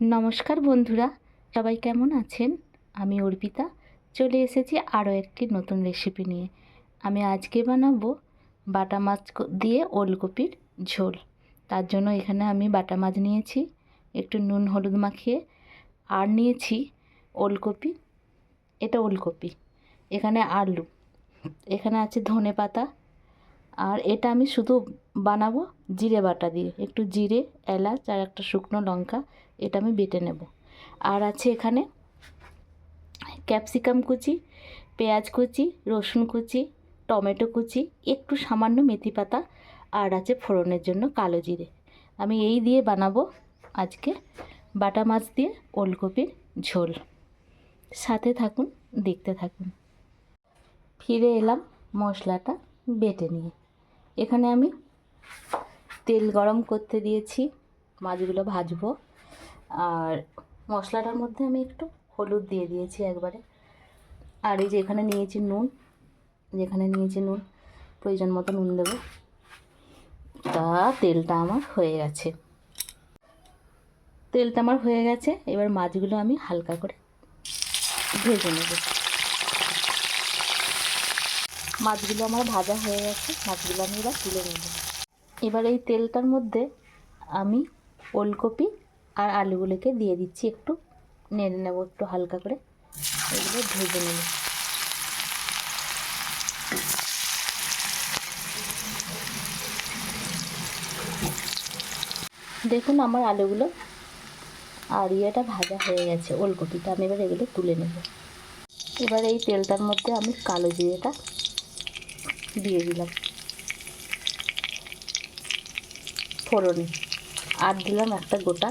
নমস্কার বন্ধুরা, সবাই কেমন আছেন? আমি অর্পিতা, চলে এসেছি আরও একটি নতুন রেসিপি নিয়ে। আমি আজকে বানাবো বাটা মাছ দিয়ে ওলকপির ঝোল। তার জন্য এখানে আমি বাটা মাছ নিয়েছি, একটু নুন হলুদ মাখিয়ে, আর নিয়েছি ওলকপি। এটা ওলকপি, এখানে আলু, এখানে আছে ধনে পাতা আর এটা আমি শুধু বানাবো জিরে বাটা দিয়ে। একটু জিরে, এলাচ আর একটা শুকনো লঙ্কা, এটা আমি বেটে নেব। আর আছে এখানে ক্যাপসিকাম কুচি, পেঁয়াজ কুচি, রসুন কুচি, টমেটো কুচি, একটু সামান্য মেথি পাতা আর আছে ফোড়নের জন্য কালো জিরে। আমি এই দিয়ে বানাবো আজকে বাটা মাছ দিয়ে ওলকপির ঝোল। সাথে থাকুন, দেখতে থাকুন। ফিরে এলাম মশলাটা বেটে নিয়ে। এখানে আমি তেল গরম করতে দিয়েছি, মাছগুলো ভাজবো। আর মশলাটার মধ্যে আমি একটু হলুদ দিয়ে দিয়েছি একবারে। আর এই যে এখানে নিয়েছি নুন, যেখানে নিয়েছি নুন, প্রয়োজন মতো নুন দেবো। তা তেলটা আমার হয়ে গেছে। তেলটা আমার হয়ে গেছে, এবার মাছগুলো আমি হালকা করে ভেজে নেব। মাছগুলো আমার ভাজা হয়ে গেছে, মাছগুলো আমি এবার তুলে নেব। এবার এই তেলটার মধ্যে আমি ওলকপি আর আলুগুলোকে দিয়ে দিচ্ছি, একটু নেড়ে নেব, একটু হালকা করে। এগুলো ভেজে নেব। দেখুন আমার আলুগুলো আর ইয়েটা ভাজা হয়ে গেছে, ওলকপিটা আমি এবার এগুলো তুলে নেব। এবার এই তেলটার মধ্যে আমি কালো জিরেটা দিয়ে দিলাম। ফোড়নে। আর দিলাম একটা গোটা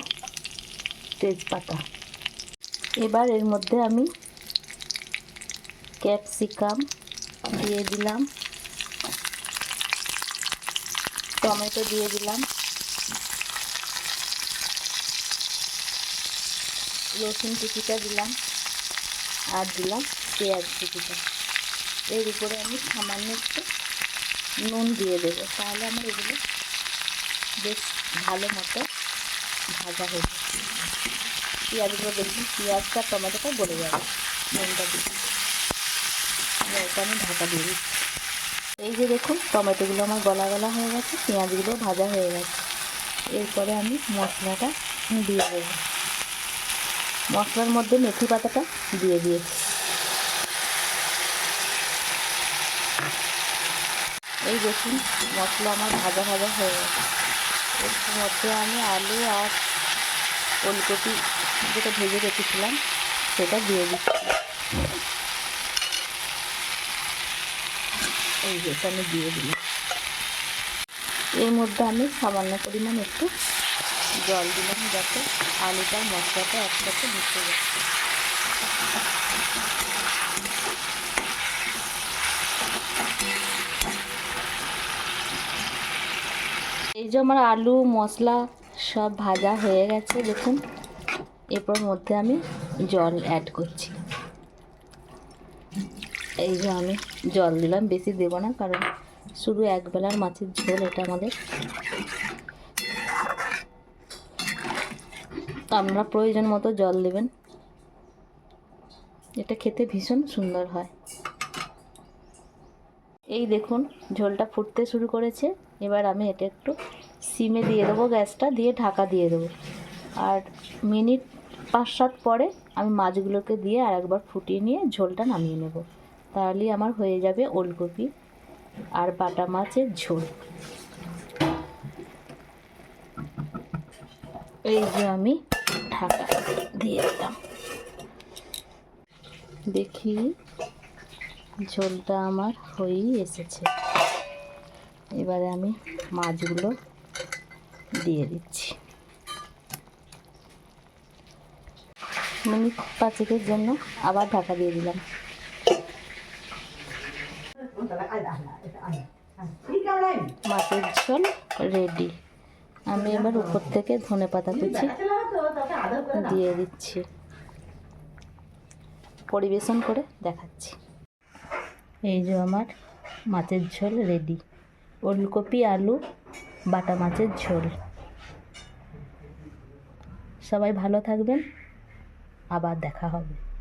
তেজপাতা। এবার এর মধ্যে আমি ক্যাপসিকাম দিয়ে দিলাম। টমেটো দিয়ে দিলাম। রসুন কুচিটা দিলাম। আর দিলাম পেঁয়াজ কুচিটা। এর উপরে আমি সামান্য একটু নুন দিয়ে দেবো। তাহলে আমার এগুলো বেশ ভালো মতো ভাজা হয়ে যাবে। পেঁয়াজগুলো দেখবেন পেঁয়াজটা টমেটোটা গলে যাবে। নুনটা দিয়ে এটা আমি ঢাকা দিয়ে দিচ্ছি। এই যে দেখুন, টমেটোগুলো আমার গলা গলা হয়ে গেছে, পেঁয়াজগুলো ভাজা হয়ে গেছে। এরপরে আমি মশলাটা দিয়ে দেবো। মশলার মধ্যে মেথি পাতাটা দিয়ে দিয়েছি। এই দেখুন, মশলা আমার ভাজা ভাজা হয়ে গেছে। এর মধ্যে আমি আলু আর ওলকপি যেটা ভেজে রেখেছিলাম, সেটা দিয়ে দিচ্ছি। এই যেটা আমি দিয়ে দিলাম। এর মধ্যে আমি সামান্য পরিমাণ একটু জল দিলাম, যাতে আলুটা মশলাটা একসাথে মিশে যায়। এই যে আমার আলু, মশলা সব ভাজা হয়ে গেছে, দেখুন। এরপর মধ্যে আমি জল অ্যাড করছি। এই যে আমি জল দিলাম, বেশি দেবো না, কারণ শুধু একবেলার মাছের ঝোল, এটা আমাদের। আপনারা প্রয়োজন মতো জল দেবেন। এটা খেতে ভীষণ সুন্দর হয়। এই দেখুন, ঝোলটা ফুটতে শুরু করেছে। এবার আমি এটা একটু সিমে দিয়ে দেবো, গ্যাসটা দিয়ে ঢাকা দিয়ে দেবো। আর মিনিট পাঁচ সাত পরে আমি মাছগুলোকে দিয়ে আর একবার ফুটিয়ে নিয়ে ঝোলটা নামিয়ে নেব। তাহলেই আমার হয়ে যাবে ওলকপি আর বাটা মাছের ঝোল। এই যে আমি ঢাকা দিয়ে দিলাম। দেখি ঝোলটা আমার হয়েই এসেছে। এবারে আমি মাছগুলো দিয়ে দিচ্ছি। মিনিট পাঁচেকের জন্য আবার ঢাকা দিয়ে দিলাম। মাছের ঝোল রেডি আমি এবার উপর থেকে ধনে পাতা কুচি দিয়ে দিচ্ছি। পরিবেশন করে দেখাচ্ছি। এই যে আমার মাছের ঝোল রেডি ওলকপি আলু বাটা মাছের ঝোল। সবাই ভালো থাকবেন। আবার দেখা হবে।